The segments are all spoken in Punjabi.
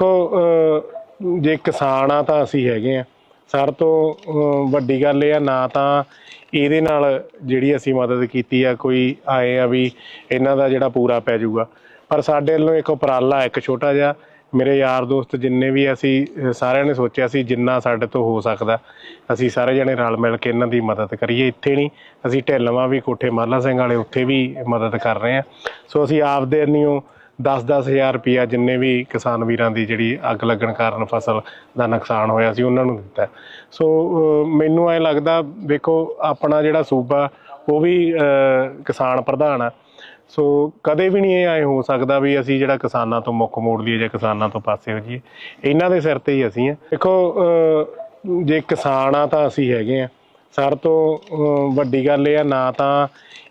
ਦੇਖੋ ਜੇ ਕਿਸਾਨ ਆ ਤਾਂ ਅਸੀਂ ਹੈਗੇ ਆ। ਸਰ ਤੋਂ ਵੱਡੀ ਗੱਲ ਇਹ ਆ, ਨਾ ਤਾਂ ਇਹਦੇ ਨਾਲ ਜਿਹੜੀ ਅਸੀਂ ਮਦਦ ਕੀਤੀ ਆ, ਕੋਈ ਆਏ ਆ ਵੀ ਇਹਨਾਂ ਦਾ ਜਿਹੜਾ ਪੂਰਾ ਪੈ ਜਾਊਗਾ। ਪਰ ਸਾਡੇ ਵੱਲੋਂ ਇੱਕ ਉਪਰਾਲਾ ਇੱਕ ਛੋਟਾ ਜਿਹਾ, ਮੇਰੇ ਯਾਰ ਦੋਸਤ ਜਿੰਨੇ ਵੀ ਅਸੀਂ ਸਾਰਿਆਂ ਨੇ ਸੋਚਿਆ ਸੀ ਜਿੰਨਾ ਸਾਡੇ ਤੋਂ ਹੋ ਸਕਦਾ। ਅਸੀਂ ਸਾਰੇ ਜਣੇ ਰਲ ਮਿਲ ਕੇ ਇਹਨਾਂ ਦੀ ਮਦਦ ਕਰੀਏ, ਇੱਥੇ ਨਹੀਂ। ਅਸੀਂ ਢਿੱਲਵਾਂ ਵੀ ਕੋਠੇ ਮਾਲਾ ਸਿੰਘ ਵਾਲੇ ਉੱਥੇ ਵੀ ਮਦਦ ਕਰ ਰਹੇ ਆ। ਸੋ ਅਸੀਂ ਆਪਦੇ ਅੰਨੀਓ 10-10 ਹਜ਼ਾਰ ਰੁਪਿਆ ਜਿੰਨੇ ਵੀ ਕਿਸਾਨ ਵੀਰਾਂ ਦੀ ਜਿਹੜੀ ਅੱਗ ਲੱਗਣ ਕਾਰਨ ਫਸਲ ਦਾ ਨੁਕਸਾਨ ਹੋਇਆ ਸੀ, ਉਹਨਾਂ ਨੂੰ ਦਿੱਤਾ। ਸੋ ਮੈਨੂੰ ਐ ਲੱਗਦਾ, ਵੇਖੋ, ਆਪਣਾ ਜਿਹੜਾ ਸੂਬਾ, ਉਹ ਵੀ ਕਿਸਾਨ ਪ੍ਰਧਾਨ ਆ। ਸੋ, ਕਦੇ ਵੀ ਨਹੀਂ ਇਹ ਐ ਹੋ ਸਕਦਾ ਵੀ ਅਸੀਂ ਜਿਹੜਾ ਕਿਸਾਨਾਂ ਤੋਂ ਮੁੱਖ ਮੋੜ ਲਈਏ ਜਾਂ ਕਿਸਾਨਾਂ ਤੋਂ ਪਾਸੇ ਹੋ ਜਾਈਏ। ਇਹਨਾਂ ਦੇ ਸਿਰ ਤੇ ਹੀ ਅਸੀਂ ਆ। ਦੇਖੋ ਜੇ ਕਿਸਾਨ ਆ ਤਾਂ ਅਸੀਂ ਹੈਗੇ ਆ। ਸਰ ਤੋਂ ਵੱਡੀ ਗੱਲ ਇਹ ਆ, ਨਾ ਤਾਂ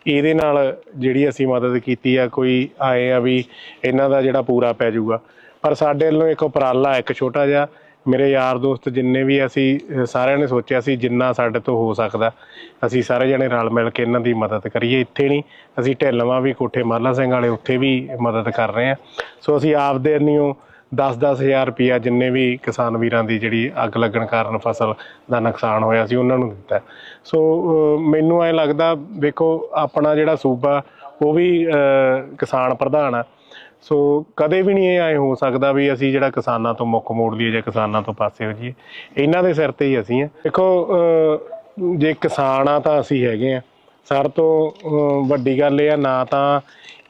ਇਹਦੇ ਨਾਲ ਜਿਹੜੀ ਅਸੀਂ ਮਦਦ ਕੀਤੀ ਆ, ਕੋਈ ਆਏ ਆ ਵੀ ਇਹਨਾਂ ਦਾ ਜਿਹੜਾ ਪੂਰਾ ਪੈ ਜਾਊਗਾ। ਪਰ ਸਾਡੇ ਵੱਲੋਂ ਇੱਕ ਉਪਰਾਲਾ, ਇੱਕ ਛੋਟਾ ਜਿਹਾ, ਮੇਰੇ ਯਾਰ ਦੋਸਤ ਜਿੰਨੇ ਵੀ ਅਸੀਂ ਸਾਰਿਆਂ ਨੇ ਸੋਚਿਆ ਸੀ ਜਿੰਨਾ ਸਾਡੇ ਤੋਂ ਹੋ ਸਕਦਾ। ਅਸੀਂ ਸਾਰੇ ਜਣੇ ਰਲ ਮਿਲ ਕੇ ਇਹਨਾਂ ਦੀ ਮਦਦ ਕਰੀਏ, ਇੱਥੇ ਨਹੀਂ। ਅਸੀਂ ਢਿੱਲਵਾਂ ਵੀ ਕੋਠੇ ਮਾਲਾ ਸਿੰਘ ਵਾਲੇ ਉੱਥੇ ਵੀ ਮਦਦ ਕਰ ਰਹੇ ਆ। ਸੋ ਅਸੀਂ ਆਪਦੇ ਅੰਨੀਓ 10-10 ਹਜ਼ਾਰ ਰੁਪਿਆ ਜਿੰਨੇ ਵੀ ਕਿਸਾਨ ਵੀਰਾਂ ਦੀ ਜਿਹੜੀ ਅੱਗ ਲੱਗਣ ਕਾਰਨ ਫਸਲ ਦਾ ਨੁਕਸਾਨ ਹੋਇਆ ਸੀ, ਉਹਨਾਂ ਨੂੰ ਦਿੱਤਾ। ਸੋ ਮੈਨੂੰ ਐ ਲੱਗਦਾ, ਵੇਖੋ, ਆਪਣਾ ਜਿਹੜਾ ਸੂਬਾ, ਉਹ ਵੀ ਕਿਸਾਨ ਪ੍ਰਧਾਨ ਆ। ਸੋ, ਕਦੇ ਵੀ ਨਹੀਂ ਇਹ ਐ ਹੋ ਸਕਦਾ ਵੀ ਅਸੀਂ ਜਿਹੜਾ ਕਿਸਾਨਾਂ ਤੋਂ ਮੁੱਖ ਮੋੜ ਲਈਏ ਜਾਂ ਕਿਸਾਨਾਂ ਤੋਂ ਪਾਸੇ ਹੋ ਜਾਈਏ। ਇਹਨਾਂ ਦੇ ਸਿਰ ਤੇ ਹੀ ਅਸੀਂ ਆ। ਦੇਖੋ ਜੇ ਕਿਸਾਨ ਆ ਤਾਂ ਅਸੀਂ ਹੈਗੇ ਆ। ਸਰ ਤੋਂ ਵੱਡੀ ਗੱਲ ਇਹ ਆ, ਨਾ ਤਾਂ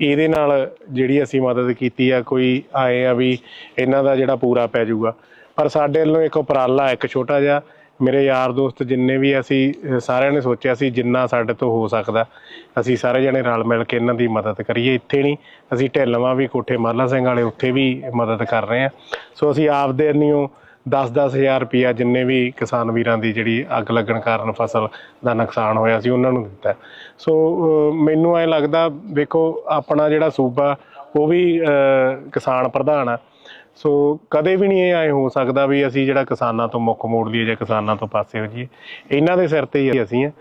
ਇਹਦੇ ਨਾਲ ਜਿਹੜੀ ਅਸੀਂ ਮਦਦ ਕੀਤੀ ਆ, ਕੋਈ ਆਏ ਆ ਵੀ ਇਹਨਾਂ ਦਾ ਜਿਹੜਾ ਪੂਰਾ ਪੈ ਜਾਊਗਾ। ਪਰ ਸਾਡੇ ਵੱਲੋਂ ਇੱਕ ਉਪਰਾਲਾ, ਇੱਕ ਛੋਟਾ ਜਿਹਾ, ਮੇਰੇ ਯਾਰ ਦੋਸਤ ਜਿੰਨੇ ਵੀ ਅਸੀਂ, ਸਾਰਿਆਂ ਨੇ ਸੋਚਿਆ ਸੀ ਜਿੰਨਾ ਸਾਡੇ ਤੋਂ ਹੋ ਸਕਦਾ। ਅਸੀਂ ਸਾਰੇ ਜਣੇ ਰਲ ਮਿਲ ਕੇ ਇਹਨਾਂ ਦੀ ਮਦਦ ਕਰੀਏ, ਇੱਥੇ ਨਹੀਂ। ਅਸੀਂ ਢਿੱਲਵਾਂ ਵੀ ਕੋਠੇ ਮਾਲਾ ਸਿੰਘ ਵਾਲੇ ਉੱਥੇ ਵੀ ਮਦਦ ਕਰ ਰਹੇ ਆ। ਸੋ ਅਸੀਂ ਆਪਦੇ ਅੰਨੀਓ 10-10 ਹਜ਼ਾਰ ਰੁਪਿਆ ਜਿੰਨੇ ਵੀ ਕਿਸਾਨ ਵੀਰਾਂ ਦੀ ਜਿਹੜੀ ਅੱਗ ਲੱਗਣ ਕਾਰਨ ਫਸਲ ਦਾ ਨੁਕਸਾਨ ਹੋਇਆ ਸੀ, ਉਹਨਾਂ ਨੂੰ ਦਿੱਤਾ ਸੋ ਮੈਨੂੰ ਐ ਲੱਗਦਾ, ਵੇਖੋ, ਆਪਣਾ ਜਿਹੜਾ ਸੂਬਾ, ਉਹ ਵੀ ਕਿਸਾਨ ਪ੍ਰਧਾਨ ਆ ਸੋ, ਕਦੇ ਵੀ ਨਹੀਂ ਇਹ ਐ ਹੋ ਸਕਦਾ ਵੀ ਅਸੀਂ ਜਿਹੜਾ ਕਿਸਾਨਾਂ ਤੋਂ ਮੁੱਖ ਮੋੜ ਲਈਏ ਜਾਂ ਕਿਸਾਨਾਂ ਤੋਂ ਪਾਸੇ ਹੋ ਜਾਈਏ। ਇਹਨਾਂ ਦੇ ਸਿਰ ਤੇ ਹੀ ਅਸੀਂ ਆ